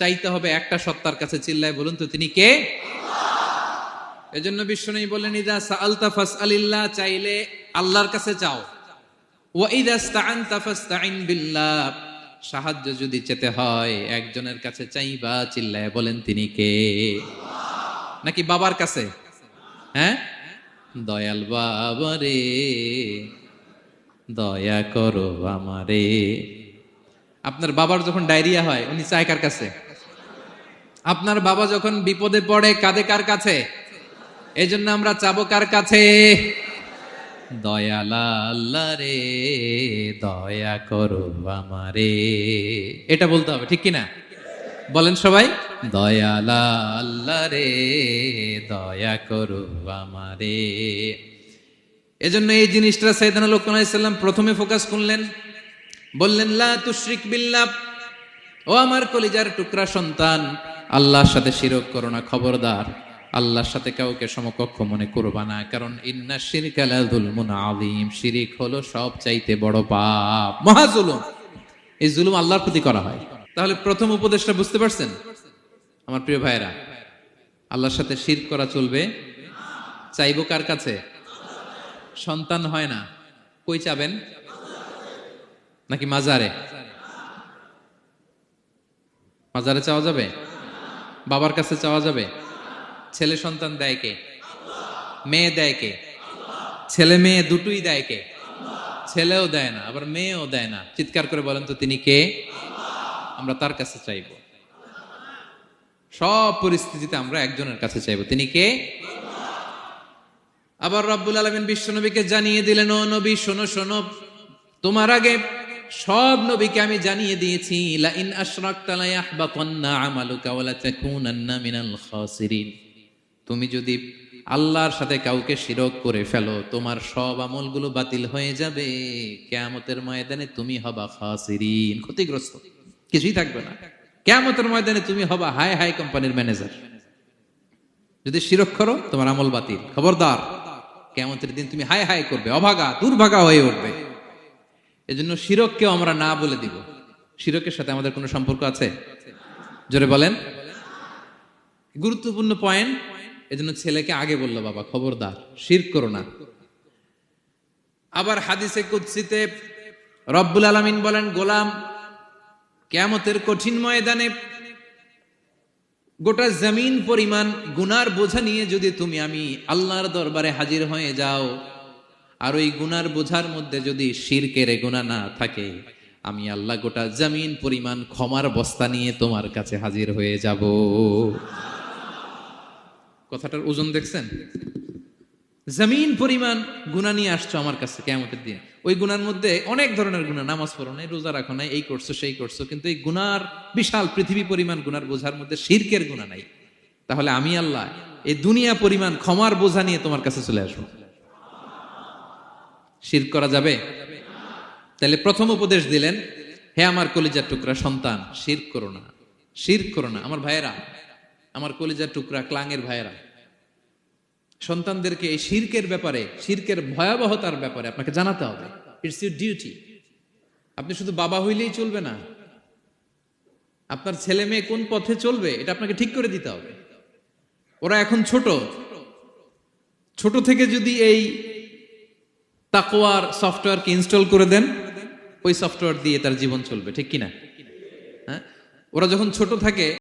চাইতে হবে একটা সত্তার কাছে চিল্লায় বলুন তো, তিনি কে? এজন্য বিশ্বনবী বললেন, ইদা সাআলতা ফাসআলিল্লাহ চাইলে আল্লাহর কাছে চাও ওয়া বিল্লাহ সাহায্য যদি চেতে হয়, একজনের কাছে চাইবা, চিল্লায় বলেন তিনি কে? নাকি বাবার কাছে? হ্যাঁ? দয়াল বাবা রে দয়া করো আমারে। আপনার বাবার যখন ডায়রিয়া হয়, উনি চায় কার কাছে? আপনার বাবা যখন বিপদে পড়ে, কাঁদে কার কাছে? এই জন্য আমরা চাবো কার কাছে? দয়ালা আল্লাহ রে, দয়া করো আমারে। এটা বলতে হবে, ঠিক কিনা? বলেন সবাই। দয়ালা আল্লাহ রে, দয়া করো আমারে। এজন্য এই জিনিসটা সাইদানা লোকমান আলাইহিস প্রথমে ফোকাস করলেন। বললেন, লা তুশরিক বিল্লাহ। ও আমার কলিজার টুকরা সন্তান আল্লাহর সাথে শিরক করো না, খবরদার। আল্লাহর সাথে কাউকে সমকক্ষ মনে করবা না, কারণ ইন্না আযীম। শিরিক হলো সব চাইতে বড় পাপ। মহা জুলুম। এই জুলুম আল্লাহর প্রতি করা হয়। তাহলে প্রথম উপদেশটা বুঝতে পারছেন? আমার প্রিয় ভাইরা আল্লাহর সাথে শিরক করা চলবে? চাইব কার কাছে? সন্তান হয় না। কই চাবেন? নাকি মাজারে? মাজারে চাওয়া যাবে? বাবার কাছে চাওয়া যাবে? ছেলে সন্তান দেয় কে? মেয়ে দেয় কে? ছেলে মেয়ে দুটোই দেয় কে? ছেলেও দেয় না, আবার মেয়েও দেয় না। চিৎকার করে বলেন তো তিনি কে? আমরা তার কাছে চাইব। সব পরিস্থিতিতে আমরা একজনের কাছে চাইব। তিনি কে? আবার রব্বুল আলমিন বিশ্বনবীকে জানিয়ে দিলেন, ও নবী, শোনো শোনো, তোমার আগে সব নবীকে আমি জানিয়ে দিয়েছি লা ইন আশরাকতা লা ইয়াহবাতান্না আমালুকা ওয়া লা তাকুনান্না মিনাল খাসিরিন। তুমি যদি আল্লাহর সাথে কাউকে শিরক করে ফেলো, তোমার সব আমলগুলো বাতিল হয়ে যাবে। কিয়ামতের ময়দানে তুমি হবা খাসিরিন, ক্ষতিগ্রস্ত। কিছুই থাকবে না। কিয়ামতের ময়দানে তুমি হবা হাই হাই কোম্পানির ম্যানেজার। যদি শিরক করো, তোমার আমল বাতিল। খবরদার কেমতের দিন তুমি হাই হাই করবে, অভাগা, দুর্ভাগা হয়ে উঠবে। এজন্য শিরককেও আমরা না বলে দিব। শিরকের সাথে আমাদের কোনো সম্পর্ক আছে? জোরে বলেন। গুরুত্বপূর্ণ পয়েন্ট এজন্য ছেলেকে আগে বলল, বাবা, খবরদার, শির করো না। আবার হাদিসে কুৎসিতে রব্বুল আলমিন বলেন, গোলাম কেয়ামতের কঠিন ময়দানে গোটা জমিন পরিমাণ গুনার বোঝা নিয়ে যদি তুমি আমি আল্লাহর দরবারে হাজির হয়ে যাও আর ওই গুনার বোঝার মধ্যে যদি শিরকের গুণা না থাকে, আমি আল্লাহ গোটা জমিন পরিমাণ ক্ষমার বস্তা নিয়ে তোমার কাছে হাজির হয়ে যাব। কথাটার ওজন দেখছেন? জমিন পরিমাণ গুণা নিয়ে আসছো আমার কাছে কেমতের দিয়ে ওই গুনার মধ্যে অনেক ধরনের গুণা নামাজ পড়ো নাই, রোজা রাখো নাই, এই করছ, সেই করছ, কিন্তু এই গুনার বিশাল পৃথিবী পরিমাণ গুনার বোঝার মধ্যে শিরকের গুণা নাই। তাহলে আমি আল্লাহ এই দুনিয়া পরিমাণ ক্ষমার বোঝা নিয়ে তোমার কাছে চলে আসব। শির করা যাবে? তাহলে প্রথম উপদেশ দিলেন, হে আমার কলিজার টুকরা, সন্তান, শির করো না। শির করো না। আমার ভাইয়েরা, আমার কলিজার টুকরা, ক্লাঙের ভাইয়েরা, সন্তানদেরকে এই শির্কের ব্যাপারে, শির্কের ভয়াবহতার ব্যাপারে আপনাকে জানাতে হবে। ইটস ইউর ডিউটি আপনি শুধু বাবা হইলেই চলবে না। আপনার ছেলে মেয়ে কোন পথে চলবে, এটা আপনাকে ঠিক করে দিতে হবে। ওরা এখন ছোট। ছোট থেকে যদি এই তাকোয়ার সফটওয়্যারকে ইনস্টল করে দেন, ওই সফটওয়্যার দিয়ে তার জীবন চলবে, ঠিক কিনা? হ্যাঁ? ওরা যখন ছোট থাকে